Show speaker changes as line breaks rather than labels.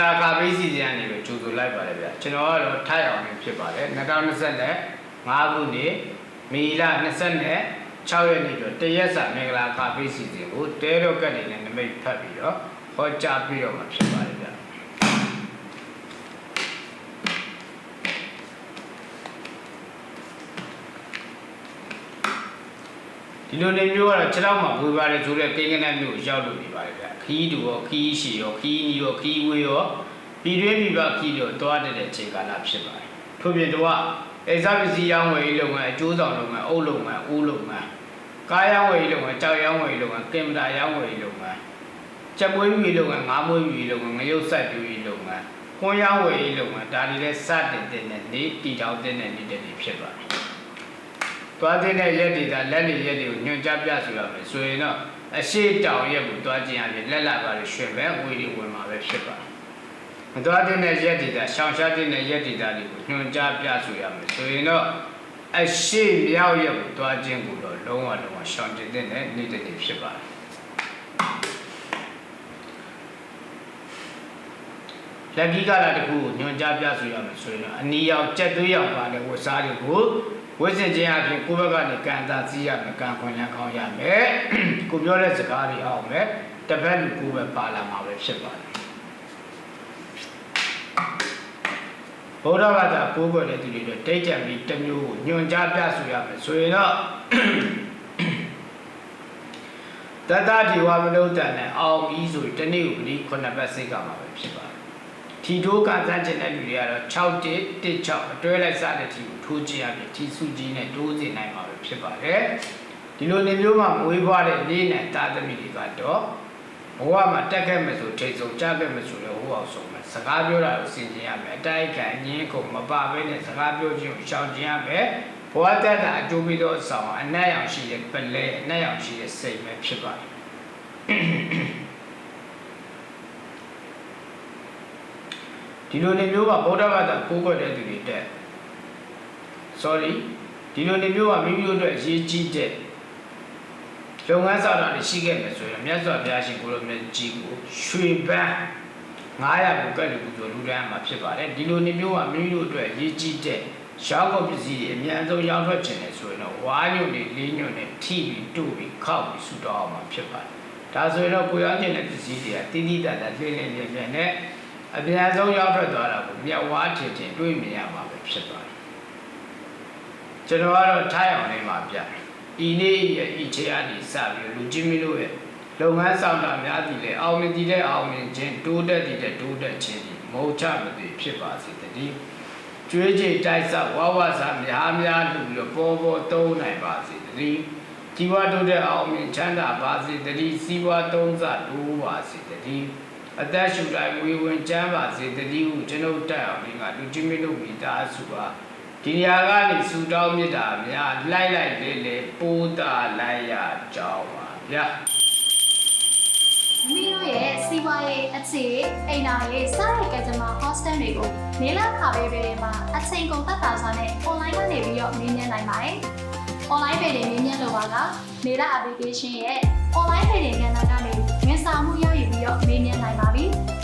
လာကာပေးစီစဉ်ကနေပဲကြိုဆိုလိုက်ပါတယ်ဗျကျွန်တော်ကတော့ထိုက်အောင်နေဖြစ်ပါတယ်2025ခုနှစ်မေလ26ရက်နေ့တော့တရက်စာမင်္ဂလာကာပေးစီစဉ်ကိုတဲတော့ကတ်နေနဲ့နမိတ်ဖတ်ပြီးတော့ဟောကြားပြီးတော့မှာဖြစ်ပါတယ်ဗျ ဒီလိုနေမျိုးကတော့ခြေထောက်မှာဝေပါတယ်ဆိုတော့ကိန်းကနက်မျိုးရောက်လို့နေပါတယ်ဗျခီးတူရောခီးရှည်ရောခီးနီရောခီးဝေးရောပြည်တွင်းပြည်ပခီးတို့တွားတဲ့အချိန်ကာလဖြစ်ပါတယ်ထို့ပြင်တော့အိဇာပစ္စည်းရောင်းဝယ်ရေးလုပ်ငန်းအကျိုးဆောင်လုပ်ငန်းအုပ်လုပ်ငန်းဦးလုပ်ငန်းကားရောင်းဝယ်ရေးလုပ်ငန်းကြောက်ရောင်းဝယ်ရေးလုပ်ငန်းကင်မရာရောင်းဝယ်ရေးလုပ်ငန်းချက်ပွေးမြူလုပ်ငန်းငါးမွေးမြူလုပ်ငန်းငရုတ်ဆက်ပြူရေးလုပ်ငန်းခွန်ရောင်းဝယ်ရေးလုပ်ငန်းဒါတွေလည်းစတင်တဲ့နေ့တီတောင်တဲ့နေ့တည်းဖြစ်ပါတယ် သွားတဲ့ရက်တွေဒါလက်တွေရက်တွေကိုညွှန်ကြားပြဆိုရမယ်ဆိုရင်တော့အရှိတောင်ရက်ကိုသွားခြင်းအပြင်လက်လာပါလို့ရွှေပဲဝေတွေဝင်မှာပဲဖြစ်ပါတယ်မသွားတဲ့ရက်တွေဒါရှောင်ရှားတဲ့ရက်တွေဒါတွေကိုညွှန်ကြားပြဆိုရမယ်ဆိုရင်တော့အရှိမြောက်ရက်ကိုသွားခြင်းကိုတော့လုံးဝလုံးဝရှောင်တဲ့တဲ့နေ့တည်းဖြစ်ပါတယ်လက်ကြီးကလာတခုကိုညွှန်ကြားပြဆိုရမယ်ဆိုရင်တော့အနီရောက်ကြက်သွေးရောက်ပါတဲ့ဝတ်စားတွေကို ဝတ်ဆင်ခြင်းအပြင်ကိုယ့်ဘက်ကနေကံတာစည်းရမယ်ကံခွန်ရကောင်းရမယ်ကိုပြောတဲ့စကားတွေအောင်မယ်တစ်ဖက်လူကိုယ်ပဲပါလာမှာပဲဖြစ်ပါတယ်ဗုဒ္ဓဘာသာကိုးကွယ်တဲ့သူတွေတော့တိတ်ကြံပြီးတစ်မျိုးကိုညွှန်ကြားပြဆိုရမယ်ဆိုရင်တော့တတ္တဒီဝမနုဿန်နဲ့အောင်ပြီးဆိုရင်တနေ့ကိုဒီခုနှစ်ပတ်စိတ်ကမှာပဲဖြစ်ပါတယ် ထီတိုးကသန့်ကျင်တဲ့လူတွေကတော့6တစ်တစ်6အတွဲလိုက်စတဲ့ထီကိုထိုးကြည့်ရပြီထီစုကြီးနဲ့တိုးစေနိုင်မှာပဲဖြစ်ပါတယ်ဒီလိုနေမျိုးမှာမွေးဖွားတဲ့နေ့နဲ့တာသမီတွေကတော့ဘဝမှာတက်ခဲ့မယ်ဆိုထိတ်ဆုံးကြားခဲ့မယ်ဆိုတော့ဟိုအောင်ဆုံးမယ်စကားပြောတာကိုစင်ကြင်ရမယ်အတိုက်ခံအငင်းကုန်မပါဘဲနဲ့စကားပြောခြင်းကိုရှောင်ကျင်ရမယ်ဘဝတက်တာအကျိုးပေးသောအဆောင်အနက်ရောင်ရှိတဲ့ပလဲအနက်ရောင်ရှိတဲ့စိတ်ပဲဖြစ်ပါတယ် ဒီလိုနေမျိုးကဗုဒ္ဓဘာသာကိုးကွယ်တဲ့သူတွေတက် sorry ဒီလိုနေမျိုးကမိမိတို့အတွက်အရေးကြီးတဲ့လုပ်ငန်းဆောင်တာတွေရှိခဲ့မယ်ဆိုရင်မြတ်စွာဘုရားရှင်ကိုလိုမြတ်ကြီးကိုရွှေပန်း900ကိုကတ်လူဆိုလူတန်းမှာဖြစ်ပါတယ်ဒီလိုနေမျိုးကမိမိတို့အတွက်အရေးကြီးတဲ့ရောင်းကုန်ပစ္စည်းတွေအများဆုံးရောင်းထွက်ခြင်းလေဆိုရင်တော့ဝါးညွန့်တွေလေးညွန့်တွေထိပြီးတို့ပြီးခောက်ပြီးဆူတောင်းအောင်မှာဖြစ်ပါတယ်ဒါဆိုရင်တော့ကိုရောင်းခြင်းတဲ့ပစ္စည်းတွေကတိတိတတ်တတ်လင်းလင်းလင်းလင်းနဲ့ အများဆုံးရောက်ထွက်သွားတာကိုမြတ်ဝါးထင်ထင်တွေးမြင်ရမှာပဲဖြစ်ပါတယ်ကျွန်တော်ကတော့ထိုင်အောင်လေးမှာပြဤနေ့ရဲ့ဤချေအနေစပြီးလူချင်းမင်းတို့ရဲ့လုပ်ငန်းဆောင်တာများသည်လေအောင်မြင်တည်တဲ့အောင်မြင်ခြင်းတိုးတက်တည်တဲ့တိုးတက်ခြင်းဒီမဟုတ်ချမသိဖြစ်ပါစေတည်းကျွေးကြိတ်တိုက်ဆောက်ဝါဝစာများများလူလို့ပေါ်ပေါ်သုံးနိုင်ပါစေတည်းជីវတိုးတဲ့အောင်မြင်ချမ်းသာပါစေတည်းစီးပွားသုံးစတိုးပါစေတည်း အသက်ရှူတိုင်းဝေဝင်ချမ်းပါစေတည်းဟုကျွန်ုပ်တက်အောင်ဒီကလူချင်းမင်းတို့မိသားစုပါဒီနေရာကနေစူတောင်းမြတ်တာများလိုက်လိုက်လေလေပိုးတာလိုက်ရကြောင်းပါဗျာ
မိတို့ရဲ့စီးပွားရေးအခြေအိမ်နာရေးစားရကကြမှာ hostel တွေကိုနေလာခါပေးပေးတွေမှာအချိန်ကုန်သက်သာစွာနဲ့ online ကနေပြီးတော့မြင်းမြန်းနိုင်ပါတယ်။ online ပေတွေမြင်းမြန်းလိုပါက နေလာ application ရဲ့ online ပေတွေကဏ္ဍကနေ ဝန်ဆောင်မှုရယူပြီးတော့မြင်းမြန်းနိုင်ပါပြီ။